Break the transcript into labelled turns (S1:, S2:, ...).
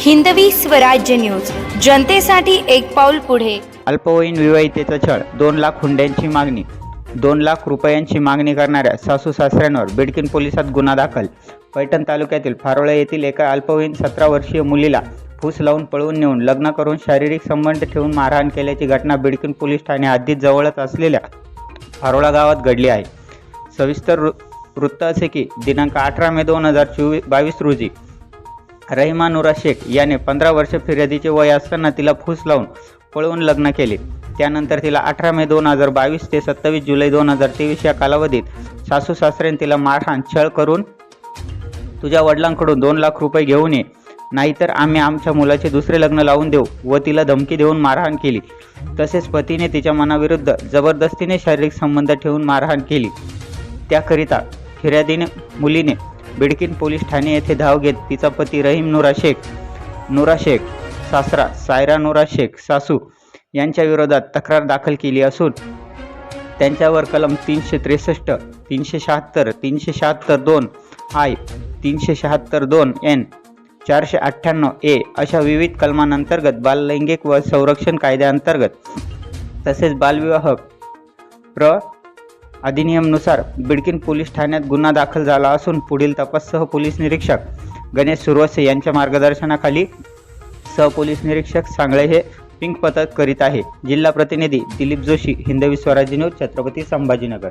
S1: Hindavi Swarajya news. जनतेसाठी एक पाऊल पुढे.
S2: अल्पवयीन विवाहितेचा छळ दोन लाख हुंड्यांची मागणी. दोन लाख रुपयांची मागणी करणाऱ्या सासू सासऱ्यांवर बिडकिन पोलिसात गुन्हा दाखल. पैठण तालुक्यातील फारोळे येथील एका अल्पवयीन सतरा वर्षीय मुलीला फूस लावून पळवून नेऊन लग्न करून शारीरिक संबंध ठेवून मारहाण केल्याची घटना बिडकिन पोलीस ठाणे हद्दीत जवळच असलेल्या फारोळा गावात घडली आहे. सविस्तर वृ वृत्त असे की दिनांक अठरा मे दोन हजार चोवीस बावीस रोजी रहिमा नुरा शेख याने पंधरा वर्ष फिर्यादीचे वय असताना तिला फूस लावून पळवून लग्न केले. त्यानंतर तिला अठरा मे दोन हजार बावीस ते सत्तावीस जुलै दोन हजार तेवीस या कालावधीत सासू सासऱ्याने तिला मारहाण छळ करून तुझ्या वडिलांकडून दोन लाख रुपये घेऊन ये. नाहीतर आम्ही आमच्या मुलाचे दुसरे लग्न लावून देऊ व तिला धमकी देऊन मारहाण केली. तसेच पतीने तिच्या मनाविरुद्ध जबरदस्तीने शारीरिक संबंध ठेवून मारहाण केली. त्याकरिता फिर्यादीने मुलीने बिडकीन पोलीस ठाणे येथे धाव घेत तिचा पती रहीम नुरा शेख नुरा शेख सासरा सायरा नुरा शेख सासू यांच्या विरोधात तक्रार दाखल केली असून त्यांच्यावर कलम तीनशे त्रेसष्ट तीनशे शहात्तर तीनशे शहात्तर दोन आय तीनशे शहात्तर दोन एन चारशे अठ्ठ्याण्णव ए अशा विविध कलमांअंतर्गत बाललैंगिक व संरक्षण कायद्याअंतर्गत तसेच बालविवाह प्र अधिनियमनुसार बिडकीन पोलीस ठाण्यात गुन्हा दाखल झाला असून पुढील तपाससह पोलीस निरीक्षक गणेश सुरवसे यांच्या मार्गदर्शनाखाली सहपोलीस निरीक्षक सांगळे हे पिंक पथक करीत आहे. जिल्हा प्रतिनिधी दिलीप जोशी हिंदवी स्वराज्य न्यूज छत्रपती संभाजीनगर.